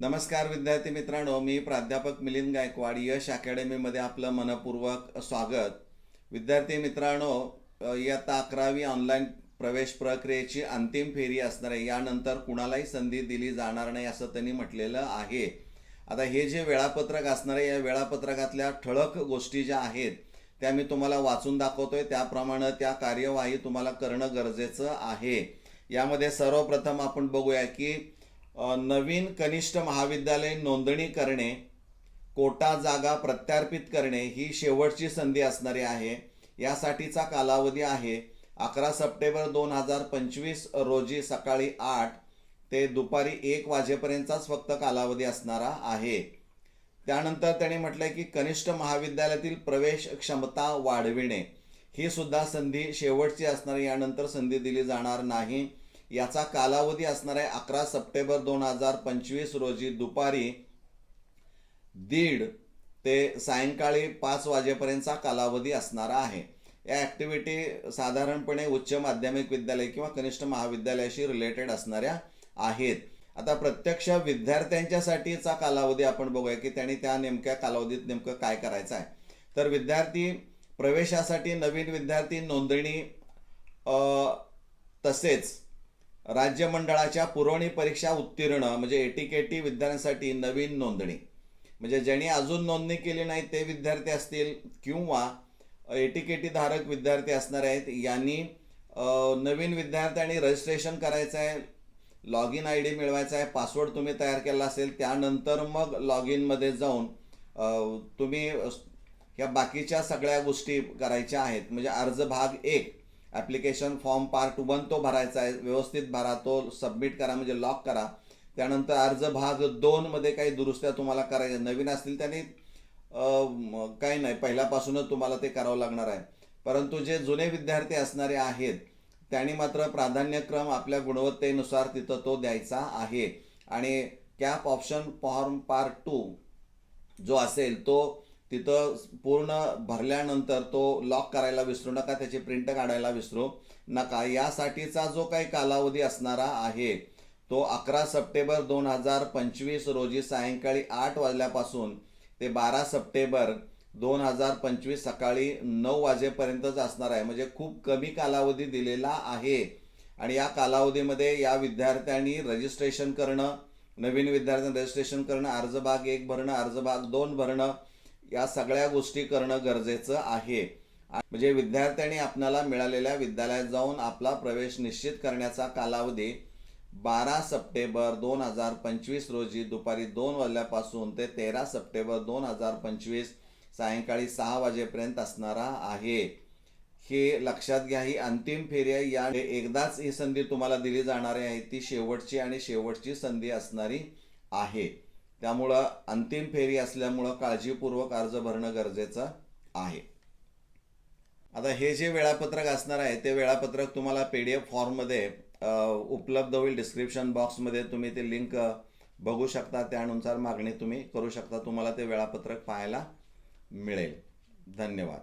नमस्कार विद्यार्थी मित्रांनो मी प्राध्यापक मिलिंद गायकवाड यश अकॅडमीमध्ये आपलं मनपूर्वक स्वागत. विद्यार्थी मित्रांनो इयत्ता अकरावी ऑनलाईन प्रवेश प्रक्रियेची अंतिम फेरी असणार आहे. यानंतर कुणालाही संधी दिली जाणार नाही असं त्यांनी म्हटलेलं आहे. आता हे जे वेळापत्रक असणार आहे या वेळापत्रकातल्या ठळक गोष्टी ज्या आहेत त्या मी तुम्हाला वाचून दाखवतोय. त्याप्रमाणे त्या कार्यवाही तुम्हाला करणं गरजेचं आहे. यामध्ये सर्वप्रथम आपण बघूया की नवीन कनिष्ठ महाविद्यालय नोंदणी करणे कोटा जागा प्रत्यार्पित करणे ही शेवटची संधी असणारी आहे. यासाठीचा कालावधी आहे अकरा सप्टेंबर दोन हजार पंचवीस रोजी सकाळी आठ ते दुपारी एक वाजेपर्यंतचाच फक्त कालावधी असणारा आहे. त्यानंतर त्यांनी म्हटलंय की कनिष्ठ महाविद्यालयातील प्रवेश क्षमता वाढविणे ही सुद्धा संधी शेवटची असणार यानंतर संधी दिली जाणार नाही. याचा कालावधी असणार आहे अकरा सप्टेंबर दोन हजार पंचवीस रोजी दुपारी दीड ते सायंकाळी पाच वाजेपर्यंतचा कालावधी असणारा आहे. या ॲक्टिव्हिटी साधारणपणे उच्च माध्यमिक विद्यालय किंवा कनिष्ठ महाविद्यालयाशी रिलेटेड असणाऱ्या आहेत. आता प्रत्यक्ष विद्यार्थ्यांच्यासाठीचा कालावधी आपण बघूया की त्यांनी त्या नेमक्या कालावधीत नेमकं काय करायचं आहे. तर विद्यार्थी प्रवेशासाठी नवीन विद्यार्थी नोंदणी तसेच राज्य मंडळाच्या पुरवणी परीक्षा उत्तीर्ण म्हणजे एटीकेटी विद्यार्थ्यांसाठी नवीन नोंदणी. म्हणजे ज्यांनी अजून नोंदणी केली नाही ते विद्यार्थी असतील किंवा एटीकेटी धारक विद्यार्थी असणार आहेत यांनी नवीन विद्यार्थ्यांनी रजिस्ट्रेशन करायचं आहे लॉग इन आय डी मिळवायचा आहे पासवर्ड तुम्ही तयार केला असेल त्यानंतर मग लॉग इनमध्ये जाऊन तुम्ही ह्या बाकीच्या सगळ्या गोष्टी करायच्या आहेत. म्हणजे अर्ज भाग एक ॲप्लिकेशन फॉर्म पार्ट वन तो भरायचा आहे व्यवस्थित भरा तो सबमिट करा म्हणजे लॉक करा. त्यानंतर अर्ज भाग दोनमध्ये काही दुरुस्त्या तुम्हाला करायच्या नवीन असतील त्यांनी काही नाही पहिल्यापासूनच तुम्हाला ते करावं लागणार आहे. परंतु जे जुने विद्यार्थी असणारे आहेत त्यांनी मात्र प्राधान्यक्रम आपल्या गुणवत्तेनुसार तिथं तो द्यायचा आहे. आणि cap option form part two जो असेल तो तिथं पूर्ण भरल्यानंतर तो लॉक करायला विसरू नका त्याची प्रिंट काढायला विसरू नका. यासाठीचा जो काही कालावधी असणारा आहे तो अकरा सप्टेंबर दोन हजार पंचवीस रोजी सायंकाळी आठ वाजल्यापासून ते बारा सप्टेंबर दोन हजार पंचवीस सकाळी नऊ वाजेपर्यंतच असणार आहे. म्हणजे खूप कमी कालावधी दिलेला आहे. आणि या कालावधीमध्ये या विद्यार्थ्यांनी रजिस्ट्रेशन करणं नवीन विद्यार्थ्यांनी रजिस्ट्रेशन करणं अर्ज भाग एक भरणं अर्ज भाग दोन भरणं या सगळ्या गोष्टी करणं गरजेचं आहे. म्हणजे विद्यार्थ्यांनी आपल्याला मिळालेल्या विद्यालयात जाऊन आपला प्रवेश निश्चित करण्याचा कालावधी बारा सप्टेंबर दोन हजार पंचवीस रोजी दुपारी दोन वाजल्यापासून ते तेरा सप्टेंबर दोन हजार पंचवीस सायंकाळी सहा वाजेपर्यंत असणारा आहे. हे लक्षात घ्या ही अंतिम फेरी आहे. या एकदाच ही संधी तुम्हाला दिली जाणारी आहे. ती शेवटची आणि शेवटची संधी असणारी आहे. त्यामुळं अंतिम फेरी असल्यामुळं काळजीपूर्वक अर्ज भरणं गरजेचं आहे. आता हे जे वेळापत्रक असणार आहे ते वेळापत्रक तुम्हाला पी डी एफ फॉर्ममध्ये उपलब्ध होईल. डिस्क्रिप्शन बॉक्समध्ये तुम्ही ते लिंक बघू शकता. त्यानुसार मागणी तुम्ही करू शकता. तुम्हाला ते वेळापत्रक पाहायला मिळेल. धन्यवाद.